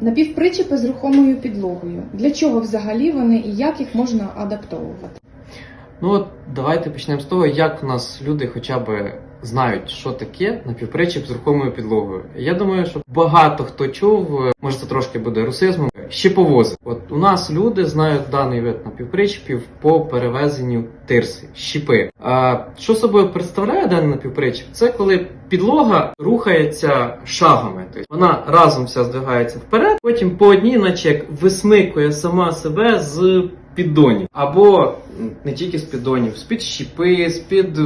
Напівпричепи з рухомою підлогою. Для чого взагалі вони і як їх можна адаптовувати? Ну от давайте почнемо з того, як в нас люди хоча б знають, що таке напівпричіп з рухомою підлогою. Я думаю, що багато хто чув, може це трошки буде русизмом, щеповози. От у нас люди знають даний вид напівпричепів по перевезенню тирси, щіпи. А що собою представляє даний напівпричіп? Це коли підлога рухається шагами. Тобто вона разом вся здвигається вперед, потім по одній, наче як висмикує сама себе з піддонів. Або не тільки з піддонів, з-під щіпи, з-під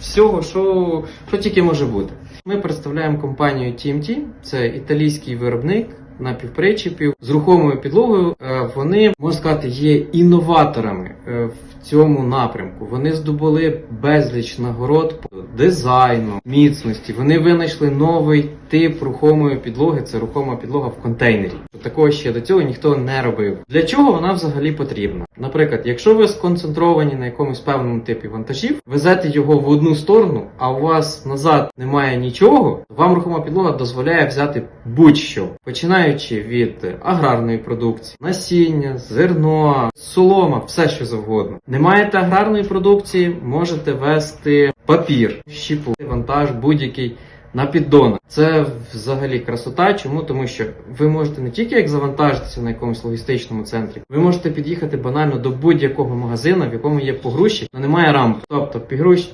всього, що, що тільки може бути. Ми представляємо компанію TMT, це італійський виробник напівпричепів з рухомою підлогою. Е, Вони можна сказати є інноваторами е, в цьому напрямку. Вони здобули безліч нагород по дизайну, міцності. Вони винайшли новий тип рухомої підлоги. Це рухома підлога в контейнері. Такого ще до цього ніхто не робив. Для чого вона взагалі потрібна? Наприклад, якщо ви сконцентровані на якомусь певному типі вантажів, везете його в одну сторону, а у вас назад немає нічого, вам рухома підлога дозволяє взяти будь-що, починаючи від аграрної продукції, насіння, зерно, солома, все що завгодно. Не маєте аграрної продукції, можете вести папір, щіпу, вантаж, будь-який. На піддонах. Це взагалі красота. Чому? Тому що ви можете не тільки як завантажитися на якомусь логістичному центрі, ви можете під'їхати банально до будь-якого магазину, в якому є погрузчик, але немає рамки. Тобто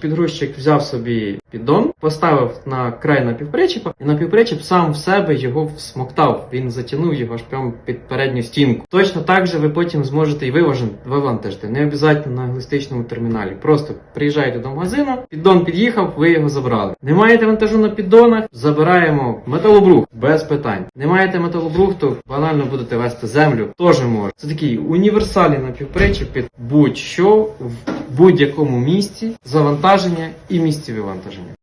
підгрузчик, взяв собі піддон, поставив на край напівпричепа, і напівпричеп сам в себе його всмоктав. Він затягнув його аж прямо під передню стінку. Точно так же ви потім зможете і вивантажити. Не обов'язково на логістичному терміналі. Просто приїжджаєте до магазину, піддон під'їхав, ви його забрали. Не маєте вантажу на піддонах, забираємо металобрух без питань. Не маєте металобрухту, банально будете вести землю, теж може. Це такий універсальний напівпричеп під будь-що в будь-якому місці завантаження і місці вивантаження.